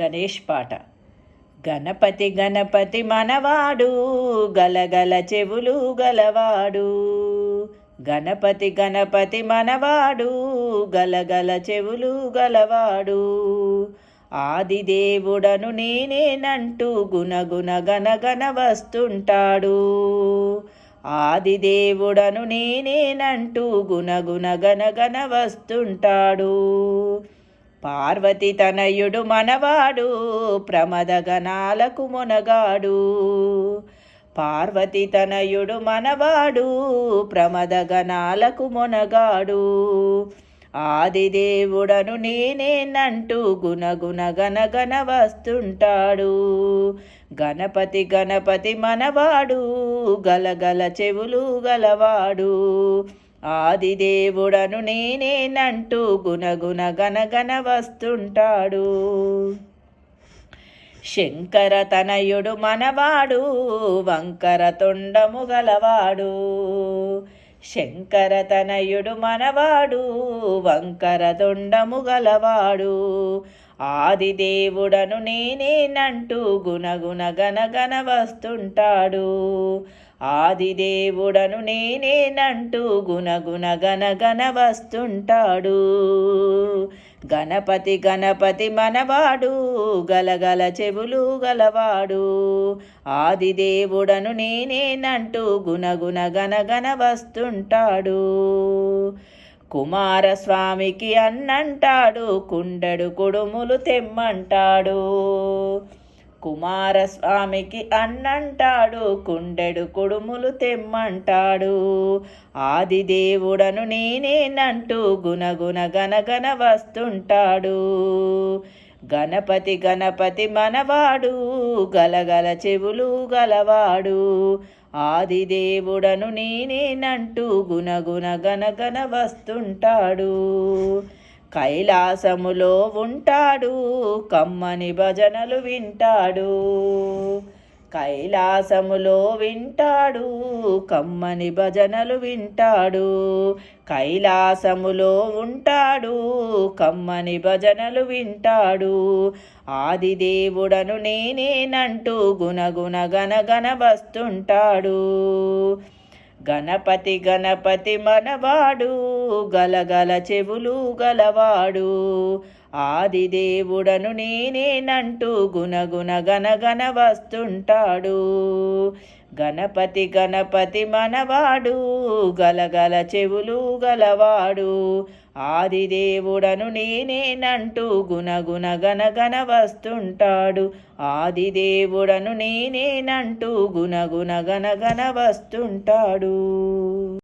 గణేష్ పాట. గణపతి గణపతి మనవాడు గలగల చెవులు గలవాడు. గణపతి గణపతి మనవాడు గలగల చెవులు గలవాడు. ఆదిదేవుడను నేనేనంటూ గుణగుణ గనగన వస్తుంటాడు. ఆదిదేవుడను నేనేనంటూ గుణగుణ గనగన వస్తుంటాడు. పార్వతి తనయుడు మనవాడు ప్రమదగణాలకు మొనగాడు. పార్వతి తనయుడు మనవాడు ప్రమదగణాలకు మొనగాడు. ఆదిదేవుడను నేనేనంటూ గుణగుణ గనగన వస్తుంటాడు. గణపతి గణపతి మనవాడు గలగల చెవులు గలవాడు. ఆదిదేవుడను నేనేనంటూ గుణగుణ గనగన వస్తుంటాడు. శంకర తనయుడు మనవాడు వంకర తొండము గలవాడు. శంకర తనయుడు మనవాడు వంకర తొండము గలవాడు. ఆదిదేవుడను నేనేనంటూ గుణగుణ గనగన వస్తుంటాడు. ఆదిదేవుడను నేనేనంటూ గుణగుణ గనగన వస్తుంటాడు. గణపతి గణపతి మనవాడు గలగల చెవులు గలవాడు. ఆదిదేవుడను నేనేనంటూ గుణగుణ గనగన వస్తుంటాడు. కుమారస్వామికి అన్నంటాడు కుండడు కుడుములు తెమ్మంటాడు. కుమారస్వామికి అన్నంటాడు కుండెడు కుడుములు తెమ్మంటాడు. ఆదిదేవుడను నేనేనంటూ గుణగుణ గనగన వస్తుంటాడు. గణపతి గణపతి మనవాడు గలగల చెవులు గలవాడు. ఆదిదేవుడను నేనేనంటూ గుణగుణ గనగన వస్తుంటాడు. కైలాసములో ఉంటాడు కమ్మని భజనలు వింటాడు. కైలాసములో వింటాడు కమ్మని భజనలు వింటాడు. కైలాసములో ఉంటాడు కమ్మని భజనలు వింటాడు. ఆదిదేవుడను నేనేనంటూ గుణగుణ గనగన వస్తుంటాడు. గణపతి గణపతి మనవాడు గలగల చెవులు గలవాడు. ఆదిదేవుడను నేనేనంటూ గుణగుణ గనగన వస్తుంటాడు. గణపతి గణపతి మనవాడు గలగల చెవులు గలవాడు. ఆదిదేవుడను నేనేనంటూ గుణగుణ గనగన వస్తుంటాడు. ఆదిదేవుడను నేనేనంటూ గుణగుణ గనగన వస్తుంటాడు.